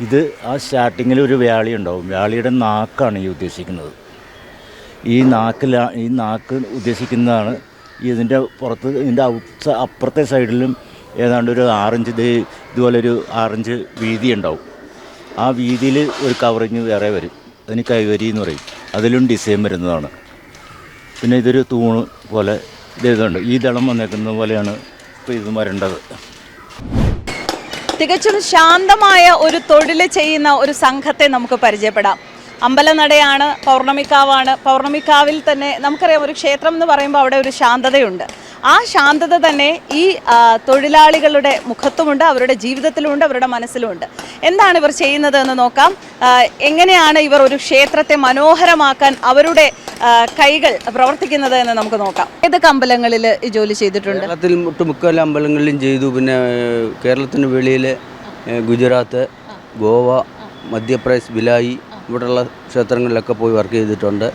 ഇത് ആ സ്റ്റാർട്ടിങ്ങിൽ ഒരു വ്യാളി ഉണ്ടാവും. വ്യാളിയുടെ നാക്കാണ് ഈ ഉദ്ദേശിക്കുന്നത്. ഈ നാക്കില ഈ നാക്ക് ഉദ്ദേശിക്കുന്നതാണ് ഇതിന്റെ പുറത്ത് ഇതിന്റെ ഔട്ട് അപ്പുറത്തെ സൈഡിലും ഏതാണ്ട് ഒരു ആറഞ്ച് ഇത് ഇതുപോലൊരു ആറഞ്ച് വീതി ഉണ്ടാവും. ആ വീതിയിൽ ഒരു കവറിങ് വേറെ വരും. അതിന് കൈവരി എന്ന് പറയും. അതിലും ഡിസൈൻ വരുന്നതാണ്. പിന്നെ ഇതൊരു തൂണ് പോലെ ഇത് ഇതുണ്ട്. ഈ ദളം വന്നേക്കുന്ന പോലെയാണ് ഇപ്പോൾ ഇത് വരേണ്ടത് തികച്ചും ശാന്തമായ ഒരു തൊഴിൽ ചെയ്യുന്ന ഒരു സംഘത്തെ നമുക്ക് പരിചയപ്പെടാം. അമ്പലനടയാണ് പൗർണമിക്കാവാണ്. പൗർണമിക്കാവിൽ തന്നെ നമുക്കറിയാം ഒരു ക്ഷേത്രം എന്ന് പറയുമ്പോൾ അവിടെ ഒരു ശാന്തതയുണ്ട്. ആ ശാന്തത തന്നെ ഈ തൊഴിലാളികളുടെ മുഖത്തുമുണ്ട് അവരുടെ ജീവിതത്തിലുമുണ്ട് അവരുടെ മനസ്സിലുമുണ്ട്. എന്താണ് ഇവർ ചെയ്യുന്നത് എന്ന് നോക്കാം എങ്ങനെയാണ് ഇവർ ഒരു ക്ഷേത്രത്തെ മനോഹരമാക്കാൻ അവരുടെ കൈകൾ പ്രവർത്തിക്കുന്നത് എന്ന് നമുക്ക് നോക്കാം. ഏതൊക്കെ അമ്പലങ്ങളിൽ ഈ ജോലി ചെയ്തിട്ടുണ്ട്? കേരളത്തിൽ ഒട്ടുമിക്ക എല്ലാ അമ്പലങ്ങളിലും ചെയ്തു. പിന്നെ കേരളത്തിന് വെളിയിൽ ഗുജറാത്ത് ഗോവ മധ്യപ്രദേശ് ബിലായി ഇവിടെയുള്ള ക്ഷേത്രങ്ങളിലൊക്കെ പോയി വർക്ക് ചെയ്തിട്ടുണ്ട്.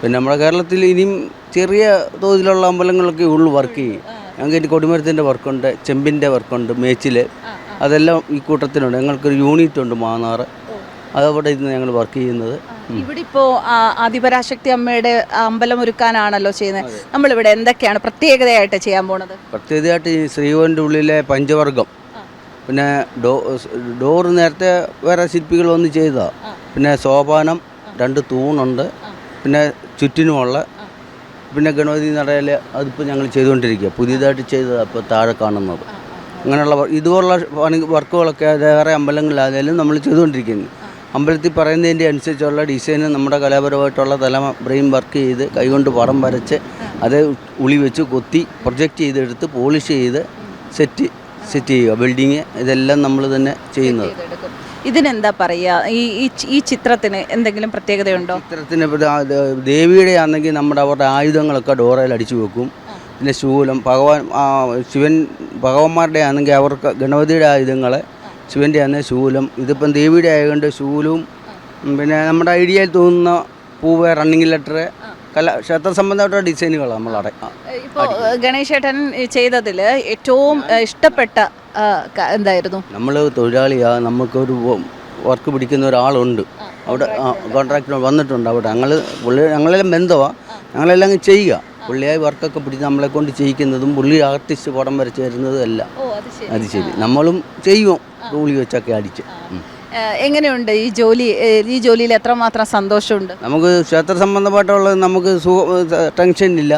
പിന്നെ നമ്മുടെ കേരളത്തിൽ ഇനിയും ചെറിയ തോതിലുള്ള അമ്പലങ്ങളൊക്കെ ഉള്ളു വർക്ക് ചെയ്യും. ഞങ്ങൾക്ക് ഇനി കൊടിമരത്തിന്റെ വർക്കുണ്ട് ചെമ്പിന്റെ വർക്കുണ്ട് മേച്ചിൽ അതെല്ലാം ഈ കൂട്ടത്തിലുണ്ട്. ഞങ്ങൾക്കൊരു യൂണിറ്റ് ഉണ്ട് മാന്നാറ്. അതവിടെ ഇരുന്ന് ഞങ്ങൾ വർക്ക് ചെയ്യുന്നത്. ഇവിടെ ഇപ്പോ ആ, ആദിപരാശക്തി അമ്മയുടെ അമ്പലം ഒരുക്കാനാണല്ലോ ചെയ്യുന്നത്. നമ്മളിവിടെ എന്തൊക്കെയാണ് പ്രത്യേകതയായിട്ട് ചെയ്യാൻ പോണത്? പ്രത്യേകതയായിട്ട് ഈ ശ്രീകോവിന്റെ ഉള്ളിലെ പഞ്ചവർഗം. പിന്നെ ഡോ ഡോറ് നേരത്തെ വേറെ ശില്പികൾ വന്ന് ചെയ്താ പിന്നെ സോപാനം രണ്ട് തൂണുണ്ട്. പിന്നെ ചുറ്റിനുമുള്ള. പിന്നെ ഗണപതി നടയിൽ അതിപ്പോൾ ഞങ്ങൾ ചെയ്തുകൊണ്ടിരിക്കുക പുതിയതായിട്ട് ചെയ്തതാണ് ഇപ്പോൾ താഴെ കാണുന്നത്. അങ്ങനെയുള്ള ഇതുപോലുള്ള പണി വർക്കുകളൊക്കെ വേറെ അമ്പലങ്ങളിലായാലും നമ്മൾ ചെയ്തുകൊണ്ടിരിക്കുന്നു അമ്പലത്തിൽ പറയുന്നതിന്റെ അനുസരിച്ചുള്ള ഡിസൈന് നമ്മുടെ കലാപരമായിട്ടുള്ള തല ബ്രെയിൻ വർക്ക് ചെയ്ത് കൈകൊണ്ട് പടം വരച്ച് അത് ഉളി വെച്ച് കൊത്തി പ്രൊജക്റ്റ് ചെയ്തെടുത്ത് പോളിഷ് ചെയ്ത് സെറ്റ് സെറ്റ് ചെയ്യുക ബിൽഡിങ് ഇതെല്ലാം നമ്മൾ തന്നെ ചെയ്യുന്നത്. ഇതിനെന്താ പറയുക ഈ ഈ ചിത്രത്തിന് എന്തെങ്കിലും പ്രത്യേകതയുണ്ടോ? ചിത്രത്തിന് ദേവിയുടെ ആണെങ്കിൽ നമ്മുടെ അവരുടെ ആയുധങ്ങളൊക്കെ ഡോറയിൽ അടിച്ചു വെക്കും. പിന്നെ ശൂലം ഭഗവാൻ ശിവൻ ഭഗവാന്മാരുടെ ആണെങ്കിൽ അവർക്ക് ഗണപതിയുടെ ആയുധങ്ങൾ ശിവന്റെ ആണെങ്കിൽ ശൂലം. ഇതിപ്പം ദേവിയുടെ ആയതുകൊണ്ട് ശൂലവും പിന്നെ നമ്മുടെ ഐഡിയയിൽ തോന്നുന്ന പൂവ് റണ്ണിങ് ലെറ്റർ കല ക്ഷേത്ര സംബന്ധമായിട്ടുള്ള ഡിസൈനുകളാണ് നമ്മൾ ഇപ്പോൾ ഗണേശേട്ടൻ ചെയ്തതിൽ ഏറ്റവും ഇഷ്ടപ്പെട്ട എന്തായിരുന്നു? നമ്മൾ തൊഴിലാളിയാണ് നമുക്കൊരു വർക്ക് പിടിക്കുന്ന ഒരാളുണ്ട്. അവിടെ കോൺട്രാക്ടർ വന്നിട്ടുണ്ട് അവിടെ. ഞങ്ങൾ പുള്ളി ഞങ്ങളെല്ലാം ബന്ധമാണ് ഞങ്ങളെല്ലാം അങ്ങ് ചെയ്യുക. പുള്ളിയായി വർക്കൊക്കെ പിടിച്ച് നമ്മളെ കൊണ്ട് ചെയ്യിക്കുന്നതും പുള്ളി ആർട്ടിസ്റ്റ് പടം വരച്ച് തരുന്നതും എല്ലാം. അത് ശരി. നമ്മളും ചെയ്യും റൂളി വെച്ചൊക്കെ അടിച്ച്. എങ്ങനെയുണ്ട് ഈ ജോലി ഈ ജോലിയിൽ എത്രമാത്രം സന്തോഷമുണ്ട്? നമുക്ക് ക്ഷേത്ര സംബന്ധമായിട്ടുള്ള നമുക്ക് ടെൻഷൻ ഇല്ല.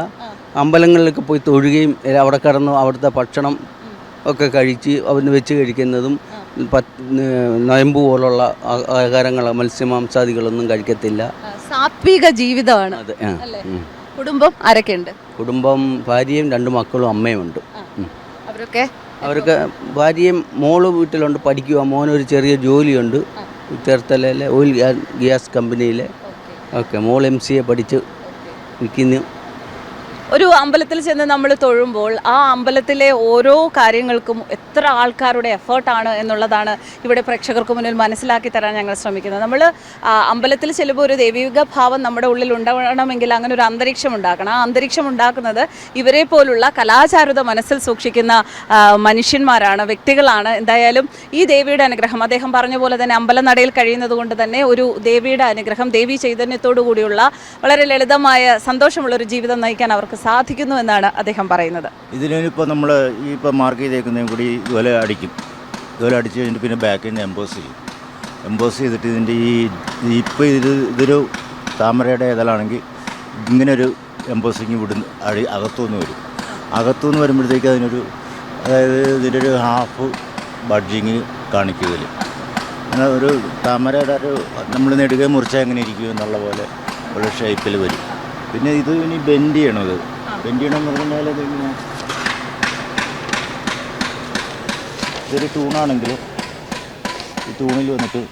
അമ്പലങ്ങളിലൊക്കെ പോയി തൊഴുകയും അവിടെ കിടന്നു അവിടുത്തെ ഭക്ഷണം ഒക്കെ കഴിച്ച് അവന് വെച്ച് കഴിക്കുന്നതും നൊയമ്പ് പോലുള്ള ആഹാരങ്ങൾ മത്സ്യമാംസാദികളൊന്നും കഴിക്കത്തില്ല. സാത്വിക ജീവിതമാണ്. അത്? കുടുംബം ആരൊക്കെയുണ്ട്? കുടുംബം ഭാര്യയും രണ്ട് മക്കളും അമ്മയും ഉണ്ട്. അവരൊക്കെ അവർക്ക് ഭാര്യയും മോൾ വീട്ടിലുണ്ട് പഠിക്കുക മോനൊരു ചെറിയ ജോലിയുണ്ട്. ചേർത്തലയിലെ ഓയിൽ ഗ്യാസ് കമ്പനിയിലെ. ഓക്കെ. മോൾ എം സി എ പഠിച്ച് നിൽക്കുന്നു. ഒരു അമ്പലത്തിൽ ചെന്ന് നമ്മൾ തൊഴുമ്പോൾ ആ അമ്പലത്തിലെ ഓരോ കാര്യങ്ങൾക്കും എത്ര ആൾക്കാരുടെ എഫേർട്ടാണ് എന്നുള്ളതാണ് ഇവിടെ പ്രേക്ഷകർക്ക് മുന്നിൽ മനസ്സിലാക്കി തരാൻ ഞങ്ങൾ ശ്രമിക്കുന്നത്. നമ്മൾ അമ്പലത്തിൽ ചെല്ലുമ്പോൾ ഒരു ദൈവിക ഭാവം നമ്മുടെ ഉള്ളിൽ ഉണ്ടാവണമെങ്കിൽ അങ്ങനെ ഒരു അന്തരീക്ഷം ഉണ്ടാക്കണം. ആ അന്തരീക്ഷം ഉണ്ടാക്കുന്നത് ഇവരെ പോലുള്ള കലാചാരുത മനസ്സിൽ സൂക്ഷിക്കുന്ന മനുഷ്യന്മാരാണ് വ്യക്തികളാണ്. എന്തായാലും ഈ ദേവിയുടെ അനുഗ്രഹം അദ്ദേഹം പറഞ്ഞ പോലെ തന്നെ അമ്പലനടയിൽ കഴിയുന്നത് കൊണ്ട് തന്നെ ഒരു ദേവിയുടെ അനുഗ്രഹം ദേവി ചൈതന്യത്തോടു കൂടിയുള്ള വളരെ ലളിതമായ സന്തോഷമുള്ള ഒരു ജീവിതം നയിക്കാൻ അവർക്ക് സാധിക്കുന്നു എന്നാണ് അദ്ദേഹം പറയുന്നത്. ഇതിനിപ്പോൾ നമ്മൾ ഈ ഇപ്പോൾ മാർക്ക് ചെയ്തേക്കുന്നതും കൂടി ഇതുപോലെ അടിക്കും. ഇതുപോലെ അടിച്ച് കഴിഞ്ഞിട്ട് പിന്നെ ബാക്കിൽ എംബോസ് ചെയ്യും. എംബോസ് ചെയ്തിട്ട് ഇതിന്റെ ഈ ഇപ്പോൾ ഇത് ഇതൊരു താമരയുടെ ഏതലാണെങ്കിൽ ഇങ്ങനെ ഒരു എംബോസിങ് ഇവിടുന്ന് അടി അകത്തുനിന്ന് വരും. അകത്തുനിന്ന് വരുമ്പോഴത്തേക്ക് അതിനൊരു അതായത് ഇതിന്റെ ഒരു ഹാഫ് ബഡ്ജിങ് കാണിക്കും ഇതിൽ അങ്ങനെ ഒരു താമരയുടെ ഒരു നമ്മൾ നെടുകെ മുറിച്ചാൽ എങ്ങനെ ഇരിക്കും എന്നുള്ള പോലെ ഒരു ഷേപ്പിൽ വരും. പിന്നെ ഇത് ഇനി ബെൻഡ് ചെയ്യണം അത്. ബെൻഡ് ചെയ്യണം എന്ന് പറഞ്ഞാൽ അത് ഇങ്ങനെ ഇതൊരു തൂണാണെങ്കിൽ ഈ തൂണിൽ വന്നിട്ട്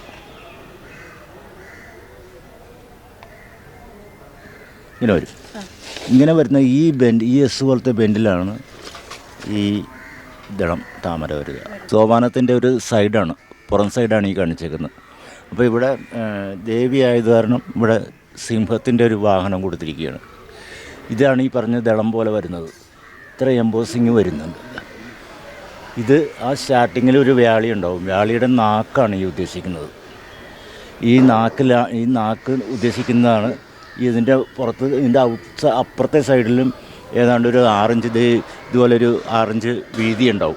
ഇങ്ങനെ വരും. ഇങ്ങനെ വരുന്ന ഈ ബെൻഡ് ഈ എസ് പോലത്തെ ബെൻഡിലാണ് ഈ ദളം താമര വരിക. സോപാനത്തിന്റെ ഒരു സൈഡാണ് പുറം സൈഡാണ് ഈ കാണിച്ചേക്കുന്നത്. അപ്പോൾ ഇവിടെ ദേവിയായത് ദേവി ആയത് കാരണം ഇവിടെ സിംഹത്തിന്റെ ഒരു വാഹനം കൊടുത്തിരിക്കുകയാണ്. ഇതാണ് ഈ പറഞ്ഞ ദളം പോലെ വരുന്നത്. ഇത്ര എംബോസിങ് വരുന്നുണ്ട്. ഇത് ആ സ്റ്റാർട്ടിങ്ങിൽ ഒരു വ്യാളി ഉണ്ടാവും. വ്യാളിയുടെ നാക്കാണ് ഈ ഉദ്ദേശിക്കുന്നത്. ഈ നാക്കില ഈ നാക്ക് ഉദ്ദേശിക്കുന്നതാണ് ഇതിന്റെ പുറത്ത് ഇതിന്റെ ഔട്ട് അപ്പുറത്തെ സൈഡിലും ഏതാണ്ട് ഒരു ആറഞ്ച് ഇത് ഇതുപോലൊരു ആറഞ്ച് വീതി ഉണ്ടാവും.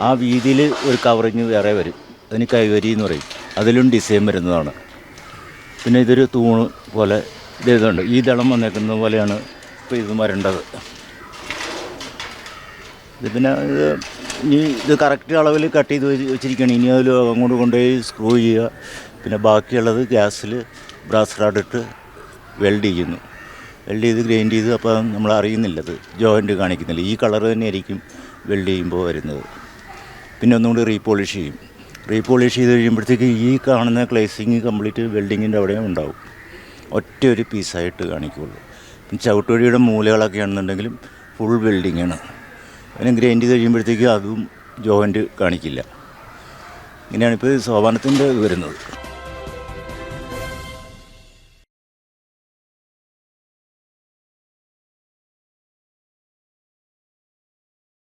ആ വീതിയിൽ ഒരു കവറിങ് വേറെ വരും. അതിന് കൈവരി എന്ന് പറയും. അതിലും ഡിസൈൻ വരുന്നതാണ്. പിന്നെ ഇതൊരു തൂണ് പോലെ ഇത് ഇതുണ്ട്. ഈ ദളം വന്നേക്കുന്ന പോലെയാണ് ഇപ്പോൾ ഇത് വരേണ്ടത്. ഇത് പിന്നെ ഇത് ഇനി ഇത് കറക്റ്റ് അളവിൽ കട്ട് ചെയ്ത് വെച്ച് വെച്ചിരിക്കുകയാണ്. ഇനി അതിൽ അങ്ങോട്ട് കൊണ്ടുപോയി സ്ക്രൂ ചെയ്യുക. പിന്നെ ബാക്കിയുള്ളത് ഗ്യാസിൽ ബ്രാസ് റാഡ് ഇട്ട് വെൽഡ് ചെയ്യുന്നു. വെൽഡ് ചെയ്ത് ഗ്രൈൻഡ് ചെയ്ത് അപ്പോൾ നമ്മൾ അറിയുന്നില്ല അത് ജോയിന്റ് കാണിക്കുന്നില്ല. ഈ കളർ തന്നെയായിരിക്കും വെൽഡ് ചെയ്യുമ്പോൾ വരുന്നത്. പിന്നെ ഒന്നുകൂടി റീപോളിഷ് ചെയ്യും. റീപോളിഷ് ചെയ്ത് കഴിയുമ്പോഴത്തേക്ക് ഈ കാണുന്ന ക്ലേസിങ് കംപ്ലീറ്റ് വെൽഡിങ്ങിന്റെ അവിടെയും ഉണ്ടാവും. ഒറ്റ ഒരു പീസായിട്ട് പിന്നെ ചവിട്ടുവഴിയുടെ മൂലകളൊക്കെ ആണെന്നുണ്ടെങ്കിലും ഫുൾ വെൽഡിങ്ങാണ് അതിനെ ഗ്രൈൻഡ് ചെയ്ത് കഴിയുമ്പോഴത്തേക്ക് അതും ജോയിന്റ് കാണിക്കില്ല. ഇങ്ങനെയാണ് ഇപ്പോൾ സോപാനത്തിന്റെ വരുന്നത്.